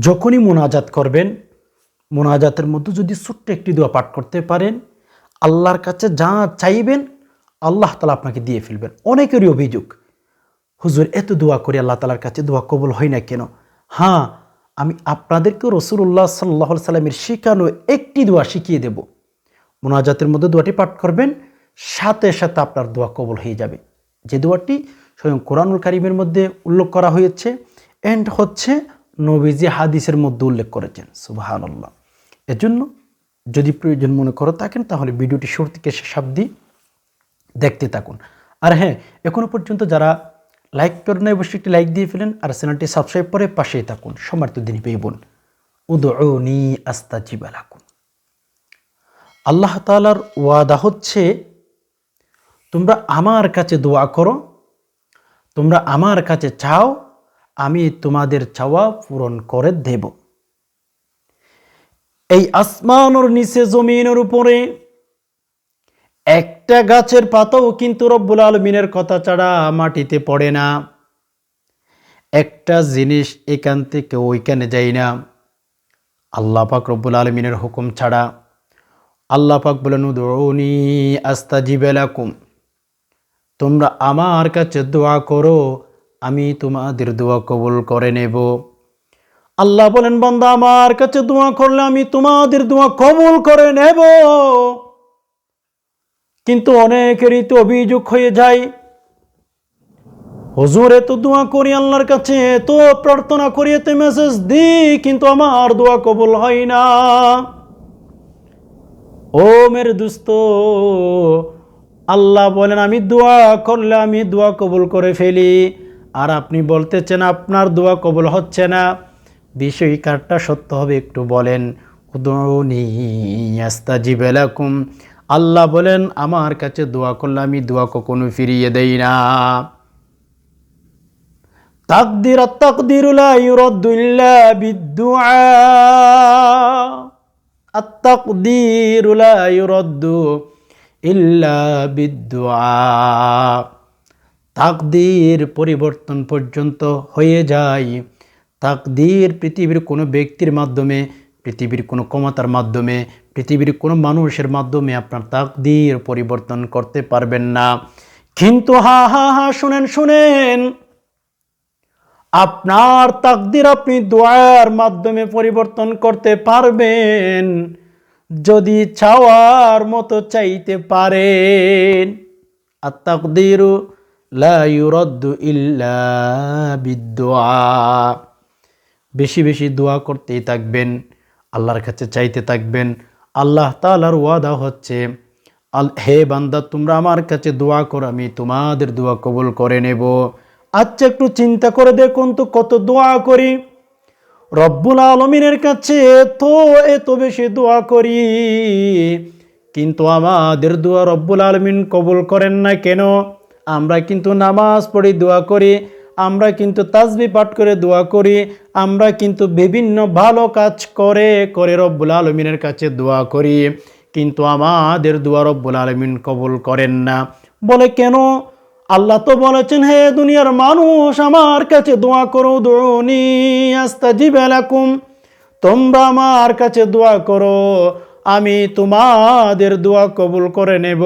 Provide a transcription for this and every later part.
যখনই মোনাজাত করবেন, মোনাজাতের মধ্যে যদি ছোট্ট একটি দোয়া পাঠ করতে পারেন, আল্লাহর কাছে যা চাইবেন, আল্লাহ তালা আপনাকে দিয়ে ফেলবেন। অনেকেরই অভিযোগ, হুজুর, এত দোয়া করি আল্লাহ তালার কাছে দোয়া কবল হয় না কেন? হ্যাঁ আমি আপনাদেরকেও রসুল্লাহ সাল্লাহ সাল্লামের শেখানো একটি দোয়া শিখিয়ে দেব। মোনাজাতের মধ্যে দোয়াটি পাঠ করবেন, সাথে সাথে আপনার দোয়া কবল হয়ে যাবে। যে দোয়াটি স্বয়ং কোরআনুল কারিমের মধ্যে উল্লেখ করা হয়েছে এন্ড হচ্ছে নবীজি হাদিসের মধ্যে উল্লেখ করেছেন সুবাহান আল্লাহ এজন্য যদি প্রয়োজন মনে করে থাকেন, তাহলে ভিডিওটি শুরু থেকে শেষ অবধি দেখতে থাকুন। আর হ্যাঁ এখনও পর্যন্ত যারা লাইক করে নাই, অবশ্যই একটি লাইক দিয়ে ফেলেন আর চ্যানেলটি সাবস্ক্রাইব করে পাশেই থাকুন। সম্মানিত দিন পেয়ে বোন। উদনি আস্তা জিবালাকুন আল্লাহ তালার ওয়াদা হচ্ছে, তোমরা আমার কাছে দোয়া করো, তোমরা আমার কাছে চাও আমি তোমাদের চাওয়া পূরণ করে দেব। এই আসমানোর নিচে জমিনের উপরে একটা গাছের পাতাও কিন্তু রব্বুল আলমিনের কথা ছাড়া মাটিতে পড়ে না। একটা জিনিস এখান থেকে ওইখানে যায় না। আল্লাহ পাক রব্বুল আলমিনের হুকুম ছাড়া। আল্লাহ পাক বলেন উদৌনি আস্তা জিবেলাকুম তোমরা আমার কাছে দোয়া করো আমি তোমাদের দোয়া কবুল করে নেব। আল্লাহ বলেন, বান্দা, আমার কাছে দোয়া করলে আমি তোমাদের দোয়া কবুল করে নেব। কিন্তু অনেকেরই তো অভিযোগ হয়ে যায়, হুজুর, এত দোয়া করি আল্লাহর কাছে, এত প্রার্থনা করি, এত মেসেজ দিই, কিন্তু আমার দোয়া কবুল হয় না। ও মেরে দুস্ত, আল্লাহ বলেন, আমি দোয়া করলে আমি দোয়া কবুল করে ফেলি। আর আপনি বলতেছেন, আপনার দোয়া কবুল হচ্ছে না। বিষয় কারটা সত্য হবে, একটু বলেন। উদনি আল্লাহ বলেন, আমার কাছে দোয়া করলে আমি দোয়া কখনো ফিরিয়ে দেই না। তাকদির লা ইউরাদ্দু ইল্লা বিদ্দুআ। তাকদির পরিবর্তন পর্যন্ত হয়ে যায়। তাকদির পৃথিবীর কোনো ব্যক্তির মাধ্যমে, পৃথিবীর কোনো ক্ষমতার মাধ্যমে, পৃথিবীর কোনো মানুষের মাধ্যমে আপনার তাকদির পরিবর্তন করতে পারবেন না। কিন্তু হা হা হা, শুনেন শুনেন, আপনার তাকদির আপনি দোয়ার মাধ্যমে পরিবর্তন করতে পারবেন। যদি চাওয়ার মতো চাইতে পারেন। আর তাকদিরু লা ইল্লা বেশি বেশি দোয়া করতেই থাকবেন, আল্লাহর কাছে চাইতে থাকবেন। আল্লাহ তালার ওয়াদা হচ্ছে, আল, হে বান্দা, তোমরা আমার কাছে দোয়া করো, আমি তোমাদের দোয়া কবুল করে নেব। আচ্ছা একটু চিন্তা করে দেখুন তো, কত দোয়া করি। রব্বুল আলমিনের কাছে এত এত বেশি দোয়া করি। কিন্তু আমাদের দোয়া রব্বুল আলমিন কবুল করেন না কেন? আমরা কিন্তু নামাজ পড়ি, দোয়া করি, আমরা কিন্তু তাজবি পাঠ করে, দোয়া করি, আমরা কিন্তু বিভিন্ন ভালো কাজ করে করে রব্বুল আলমিনের কাছে দোয়া করি। কিন্তু আমাদের দোয়া রব্বুল আলমিন কবুল করেন না। বলে কেন? আল্লাহ তো বলেছেন, হে দুনিয়ার মানুষ, আমার কাছে দোয়া করো, দোনি আস্তা জিবেলাকুম তোমরা আমার কাছে দোয়া করো, আমি তোমাদের দোয়া কবুল করে নেব।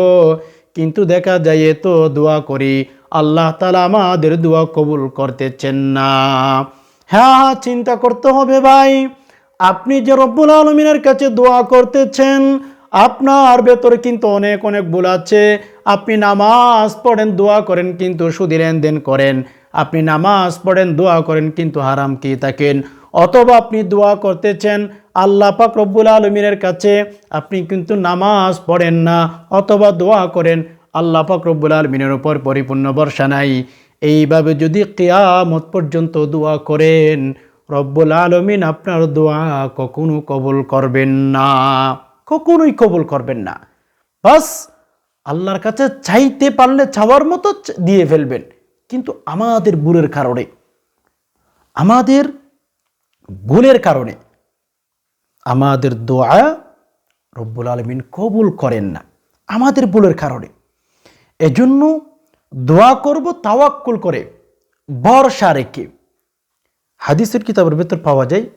কিন্তু দেখা যায় তো দোয়া করি, আল্লাহ তালা আমাদের দোয়া কবুল করতেছেন না। হ্যাঁ হ্যাঁ চিন্তা করতে হবে ভাই। আপনি যে রব্বুল আলমিনের কাছে দোয়া করতেছেন, আপনার ভেতরে কিন্তু অনেক অনেক ভুল আছে। আপনি নামাজ পড়েন, দোয়া করেন, কিন্তু সুদী লেনদেন করেন। আপনি নামাজ পড়েন, দোয়া করেন, কিন্তু হারাম কি থাকেন? অথবা আপনি দোয়া করতেছেন, আল্লাহ পাক রব্বুল আলমিনের কাছে আপনি কিন্তু নামাজ পড়েন না, অথবা দোয়া করেন, আল্লাহ পাক রব্বুল আলমিনের উপর পরিপূর্ণ বর্ষা নাই। এইভাবে যদি কেয়ামত পর্যন্ত দোয়া করেন, রব্বুল আলমিন আপনার দোয়া কখনো কবুল করবেন না। কখনোই কবুল করবেন না। বাস, আল্লাহর কাছে চাইতে পারলে চাওয়ার মতো দিয়ে ফেলবেন, কিন্তু আমাদের ভুলের কারণে। আমাদের ভুলের কারণে। আমাদের দোয়া রব্বুল আলমিন কবুল করেন না। আমাদের ভুলের কারণে। এজন্য দোয়া করব, তাওয়াক্কুল করে, ভরসা রেখে। হাদিসের কিতাবের ভেতর পাওয়া যায়,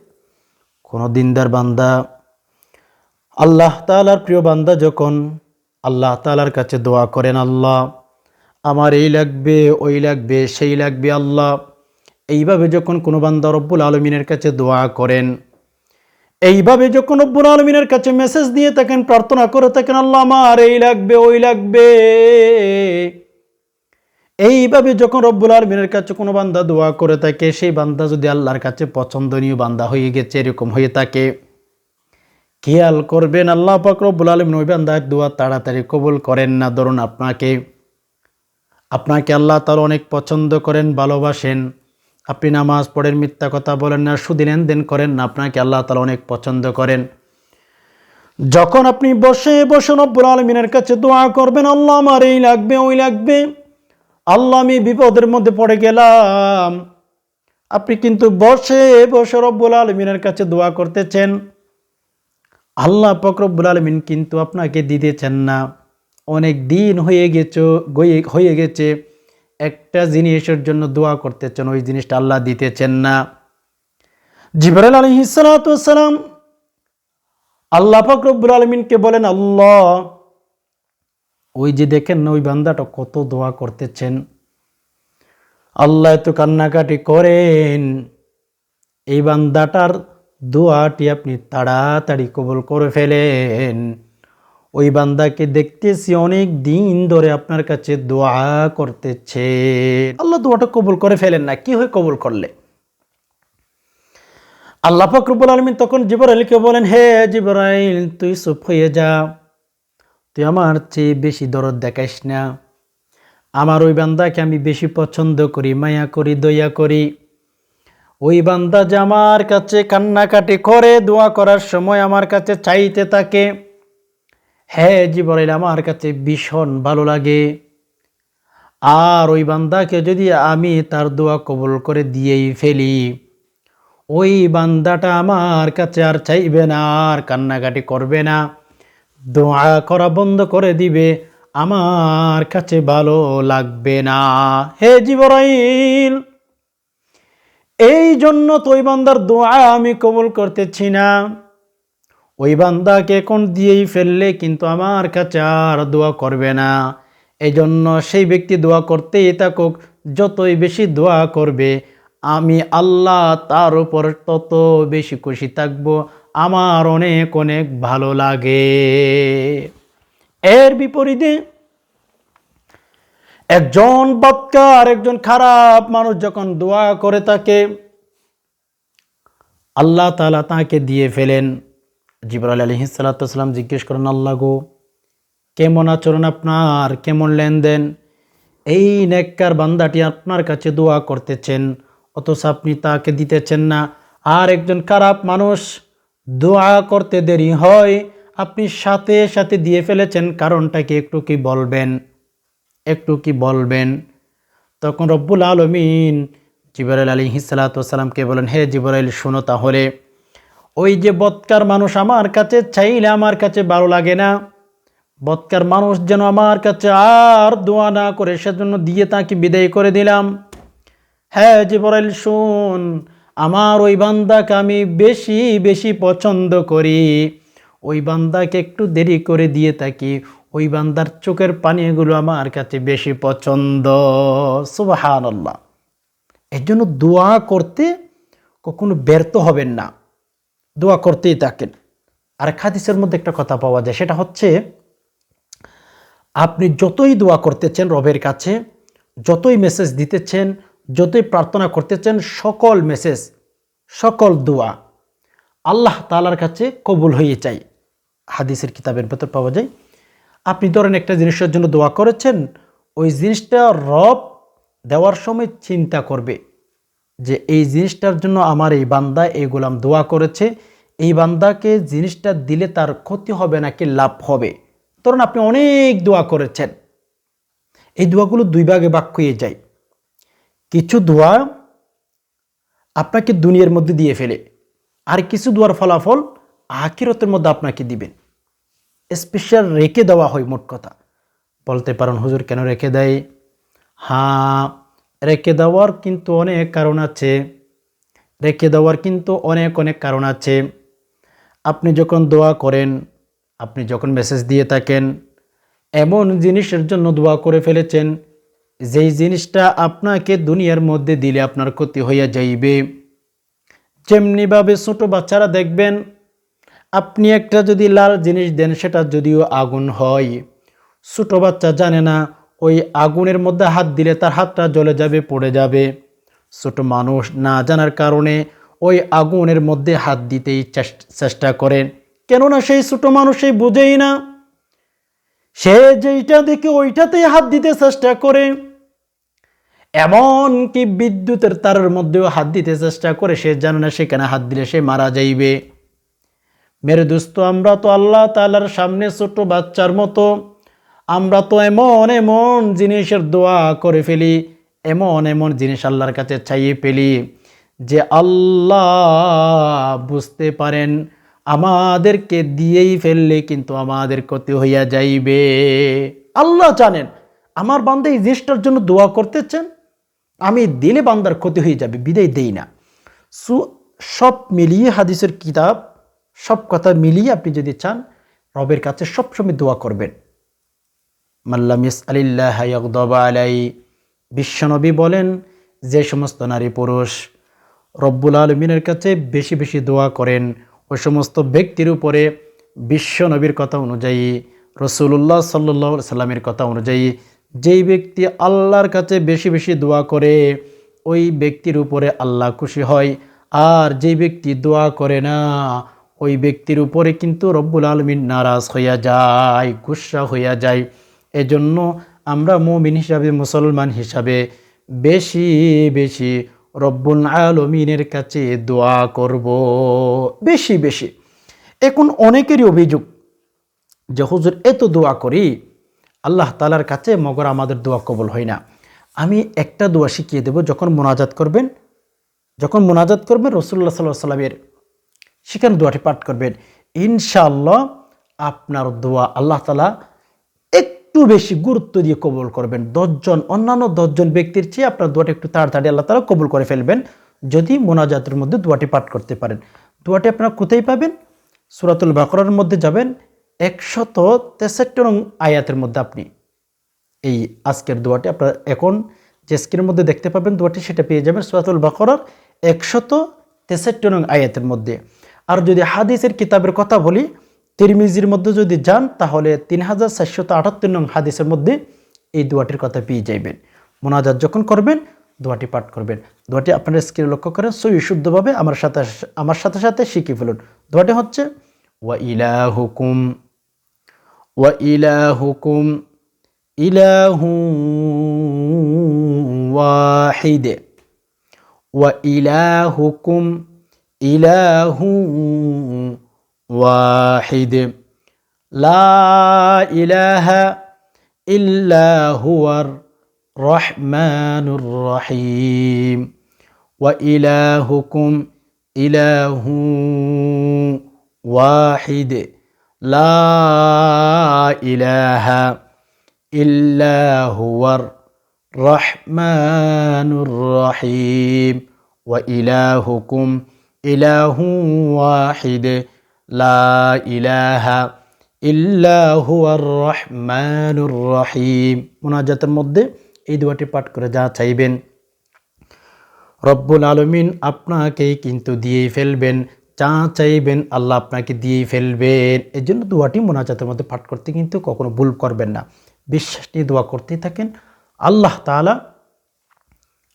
কোনো দিনদার বান্দা, আল্লাহ তালার প্রিয় বান্দা যখন আল্লাহ তালার কাছে দোয়া করেন, আল্লাহ, আমার এই লাগবে, ওই লাগবে, সেই লাগবে, আল্লাহ। এইভাবে যখন কোনো বান্দা রব্বুল আলমিনের কাছে দোয়া করেন, এইভাবে যখন রব্বুল আলমিনের কাছে মেসেজ দিয়ে থাকেন, প্রার্থনা করে থাকেন, আল্লাহ আমার এই লাগবে, ওই লাগবে। এইভাবে যখন রব্বুল আলমিনের কাছে কোনো বান্দা দোয়া করে থাকে, সেই বান্দা যদি আল্লাহর কাছে পছন্দনীয় বান্দা হয়ে গেছে, এরকম হয়ে থাকে। খেয়াল করবেন, আল্লাহ পাক রব্বুল আলমিন ওই বান্দার দোয়া তাড়াতাড়ি কবুল করেন না। ধরুন আপনাকে আপনাকে আল্লাহ তার অনেক পছন্দ করেন, ভালোবাসেন। আপনি নামাজ পড়েন, মিথ্যা কথা বলেন না, সুদি লেনদেন করেন না, আপনাকে আল্লাহ তালা অনেক পছন্দ করেন। যখন আপনি বসে বসে রব্বুল আলমিনের কাছে দোয়া করবেন, আল্লাহ আমার এই লাগবে, ওই লাগবে, আল্লাহ আমি বিপদের মধ্যে পড়ে গেলাম। আপনি কিন্তু বসে বসে রব্বুল আলমিনের কাছে দোয়া করতেছেন। আল্লাহ ফকরব্বুল আলমিন কিন্তু আপনাকে দিতেছেন না। অনেক দিন হয়ে গেছে হয়ে গেছে। একটা জিনিসের জন্য দোয়া করতেছেন, ওই জিনিসটা আল্লাহ দিতেছেন না। জিবরাল আলী হিসালাম আল্লাহ ফকরব্বুল আলমিনকে বলেন, আল্লাহ, ওই যে দেখেন না, ওই বান্দাটা কত দোয়া করতেছেন। আল্লাহ তো কান্নাকাটি করেন। এই বান্দাটার দোয়াটি আপনি তাড়াতাড়ি কবল করে ফেলেন। ওই বান্দাকে দেখতেছি অনেক দিন ধরে আপনার কাছে দোয়া করতেছে। আল্লাহ দোয়াটা কবুল করে ফেলেন না, কি হয়ে কবুল করলে? আল্লাহ ফকরুবুল আলমিন তখন জিবরাইলকে বলেন, হে জিবরাইল, তুই চুপ হয়ে যা। তুই আমার চেয়ে বেশি দরদ দেখাইস না। আমার ওই বান্দাকে আমি বেশি পছন্দ করি, মায়া করি, দয়া করি। ওই বান্দা যে আমার কাছে কান্নাকাটি করে, দোয়া করার সময় আমার কাছে চাইতে থাকে। হ্যাঁ জিবরাইল, আমার কাছে ভীষণ ভালো লাগে। আর ওই বান্দাকে যদি আমি তার দোয়া কবুল করে দিয়েই ফেলি, ওই বান্দাটা আমার কাছে আর চাইবে না, আর কান্নাকাটি করবে না। দোয়া করা বন্ধ করে দিবে, আমার কাছে ভালো লাগবে না। হে জিবরাইল, এই জন্য তো ওই বান্দার দোয়া আমি কবুল করতেছি না। ওই বান্দাকে কোন দিয়েই ফেললে কিন্তু আমার কাছে আর দোয়া করবে না। এই জন্য সেই ব্যক্তি দোয়া করতেই থাকুক, যতই বেশি দোয়া করবে, আমি আল্লাহ তার উপর তত বেশি খুশি থাকব, আমার অনেক অনেক ভালো লাগে। এর বিপরীতে একজন বৎকার, একজন খারাপ মানুষ যখন দোয়া করে তাকে আল্লাহ তালা তাকে দিয়ে ফেলেন। জিবরাল আলী সাল্লাম জিজ্ঞেস করেন, আল্লাহ গো, কেমন আচরণ আপনার? কেমন লেনদেন? এই নেককার বান্দাটি আপনার কাছে দোয়া করতেছেন, অথচ আপনি তাকে দিতেছেন না। আর একজন খারাপ মানুষ দোয়া করতে দেরি হয়, আপনি সাথে সাথে দিয়ে ফেলেছেন কারণটা কি একটু কি বলবেন? একটু কি বলবেন? তখন রব্বুল আলমিন জিবরাইল আলী হিসালাতামকে বলেন, হে জিবরাইল, শুনো তাহলে। ওই যে বৎকার মানুষ আমার কাছে, চাইলে আমার কাছে ভালো লাগে না। বৎকার মানুষ যেন আমার কাছে আর দোয়া না করে, সেজন্য দিয়ে তাকে বিদায় করে দিলাম। হ্যাঁ জিবরাইল, শুন, আমার ওই বান্দাকে আমি বেশি বেশি পছন্দ করি। ওই বান্দাকে একটু দেরি করে দিয়ে থাকি। ওই বান্দার চোখের পানীয়গুলো আমার কাছে বেশি পছন্দ। আল্লাহ এর জন্য দোয়া করতে কখনো ব্যর্থ হবেন না। দোয়া করতেই থাকেন। আর খাদিসের মধ্যে একটা কথা পাওয়া যায়, সেটা হচ্ছে, আপনি যতই দোয়া করতেছেন রবের কাছে, যতই মেসেজ দিতেছেন, যতই প্রার্থনা করতেছেন, সকল মেসেজ সকল দোয়া আল্লাহ তালার কাছে কবুল হয়ে চাই হাদিসের কিতাবের ভেতর পাওয়া যায়, আপনি ধরেন একটা জিনিসের জন্য দোয়া করেছেন, ওই জিনিসটা রব দেওয়ার সময় চিন্তা করবে। যে এই জিনিসটার জন্য আমার এই বান্দা এই গোলাম দোয়া করেছে, এই বান্দাকে জিনিসটা দিলে তার ক্ষতি হবে নাকি লাভ হবে? ধরুন আপনি অনেক দোয়া করেছেন। এই দোয়াগুলো দুই ভাগে বাক হয়ে যায়। কিছু দোয়া আপনাকে দুনিয়ার মধ্যে দিয়ে ফেলে, আর কিছু দোয়ার ফলাফল আকিরতের মধ্যে আপনাকে দিবেন স্পেশাল রেখে দেওয়া হয়, মোট কথা। বলতে পারেন, হুজুর কেন রেখে দেয়? হ্যাঁ রেখে দেওয়ার কিন্তু অনেক কারণ আছে। রেখে দেওয়ার কিন্তু অনেক অনেক কারণ আছে। আপনি যখন দোয়া করেন, আপনি যখন মেসেজ দিয়ে থাকেন, এমন জিনিসের জন্য দোয়া করে ফেলেছেন, যেই জিনিসটা আপনাকে দুনিয়ার মধ্যে দিলে আপনার ক্ষতি হইয়া যাইবে। যেমনিভাবে ছোটো বাচ্চারা দেখবেন, আপনি একটা যদি লাল জিনিস দেন, সেটা যদিও আগুন হয়। ছোটো বাচ্চা জানে না ওই আগুনের মধ্যে হাত দিলে তার হাতটা জ্বলে যাবে, পড়ে যাবে। ছোট মানুষ না জানার কারণে ওই আগুনের মধ্যে হাত দিতেই চেষ্টা করেন কেননা সেই ছোট মানুষ সেই বোঝেই না। সে যেইটা দেখে ওইটাতেই হাত দিতে চেষ্টা করে। এমন কি বিদ্যুতের তারের মধ্যেও হাত দিতে চেষ্টা করে, সে জানে না সেখানে হাত দিলে সে মারা যাইবে। মেরে দোস্ত, আমরা তো আল্লাহ তালার সামনে ছোট বাচ্চার মতো আমরা তো এমন এমন জিনিসের দোয়া করে ফেলি, এমন এমন জিনিস আল্লাহর কাছে চাইয়ে ফেলি যে আল্লাহ বুঝতে পারেন, আমাদেরকে দিয়েই ফেললে কিন্তু আমাদের ক্ষতি হইয়া যাইবে। আল্লাহ জানেন, আমার বান্দা এই জিনিসটার জন্য দোয়া করতেছেন, আমি দিলে বান্দার ক্ষতি হয়ে যাবে, বিদায় দেই না। সু, সব মিলিয়ে হাদিসের কিতাব, সব কথা মিলিয়ে আপনি যদি চান, রবের কাছে সবসময় দোয়া করবেন। মাল্লাম ইস আলিল্লাহ ইয়াকদবা আলাই। বিশ্বনবী বলেন, যে সমস্ত নারী পুরুষ রব্বুল আলমিনের কাছে বেশি বেশি দোয়া করেন ওই সমস্ত ব্যক্তির উপরে বিশ্বনবীর কথা অনুযায়ী রসুল্লাহ সাল্লাহ সাল্লামের কথা অনুযায়ী, যেই ব্যক্তি আল্লাহর কাছে বেশি বেশি দোয়া করে, ওই ব্যক্তির উপরে আল্লাহ খুশি হয়। আর যেই ব্যক্তি দোয়া করে না, ওই ব্যক্তির উপরে কিন্তু রব্বুল আলমিন নারাজ হইয়া যায়, গুসা হইয়া যায়। এজন্য আমরা মুমিন হিসাবে, মুসলমান হিসাবে বেশি বেশি রব্বুল আলমিনের কাছে দোয়া করব। বেশি বেশি। এখন অনেকেরই অভিযোগ যে, হুজুর, এত দোয়া করি, আল্লাহ তালার কাছে মগর আমাদের দোয়া কবল হয় না। আমি একটা দোয়া শিখিয়ে দেব যখন মোনাজাত করবেন, যখন মোনাজাত করবেন রসুল্লাহ সাল্লাহ সাল্লামের সেখানে দোয়াটি পাঠ করবেন। ইনশাআল্লাহ আপনার দোয়া আল্লাহ তালা একটু বেশি গুরুত্ব দিয়ে কবুল করবেন। দশজন, অন্যান্য দশজন ব্যক্তির চেয়ে আপনার দোয়াটি একটু তাড়াতাড়ি আল্লাহ তালা কবুল করে ফেলবেন, যদি মোনাজাতের মধ্যে দোয়াটি পাঠ করতে পারেন। দোয়াটি আপনারা কোথায় পাবেন? সুরাতুল বাকরার মধ্যে যাবেন, একশত তেষট্টি নং আয়াতের মধ্যে আপনি। এই আজকের দোয়াটি আপনার এখন যে স্ক্রিনের মধ্যে দেখতে পাবেন দোয়াটি, সেটা পেয়ে যাবেন সুরাতুল বাকরার একশত তেষট্টি নং আয়াতের মধ্যে। আর যদি হাদিসের কিতাবের কথা বলি তিরমিজির মধ্যে যদি যান, তাহলে তিন হাজার চারশত আটাত্তর নং হাদিসের মধ্যে এই দোয়াটির কথা পেয়ে যাইবেন। মোনাজাত যখন করবেন, দোয়াটি পাঠ করবেন। দোয়াটি আপনারা স্ক্রিনে লক্ষ্য করেন সই শুদ্ধভাবে আমার সাথে আমার সাথে সাথে শিখে ফেলুন। দোয়াটি হচ্ছে, ওয়া ইলা হুকুম ওয়া ইলা হুকুম ইলাহু ওয়াহিদ, ওয়া ইলাহুকুম ইলাহু واحد. لا إله إلا هو الرحمن الرحيم. وإلهكم إله واحد. لا إله إلا هو الرحمن الرحيم. وإلهكم إله واحد. লা ইলাহা রহমানুর রহিম। মোনাজাতের মধ্যে এই দোয়াটি পাঠ করে যা চাইবেন। রব্বুল আলমিন আপনাকেই কিন্তু দিয়েই ফেলবেন, যা চাইবেন আল্লাহ আপনাকে দিয়েই ফেলবেন। এই জন্য দোয়াটি মোনাজাতের মধ্যে পাঠ করতে কিন্তু কখনো ভুল করবেন না। বিশ্বাস নিয়ে দোয়া করতেই থাকেন, আল্লাহ তাআলা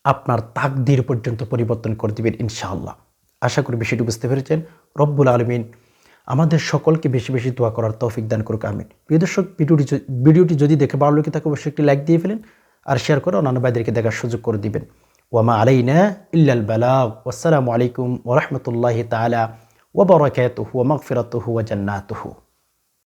আপনার তাকদির পর্যন্ত পরিবর্তন করে দিবেন ইনশাআল্লাহ। আশা করি বিষয়টি বুঝতে পেরেছেন। রব্বুল আলমিন আমাদের সকলকে বেশি বেশি দোয়া করার তৌফিক দান করুক, আমিন। প্রিয় দর্শক, ভিডিওটি ভিডিওটি যদি দেখে ভালো লাগে তাকে অবশ্যই একটি লাইক দিয়ে ফেলেন আর শেয়ার করে অন্যান্য ভাইদেরকে দেখার সুযোগ করে দিবেন। ওয়ামা আলাইনা ইল্লাল বালাগ আসসালামু আলাইকুম ওরহমতুল্লাহ তালা ওবরাকাতুহু ওয়া মাগফিরাতুহু ওয়া জান্নাতুহু।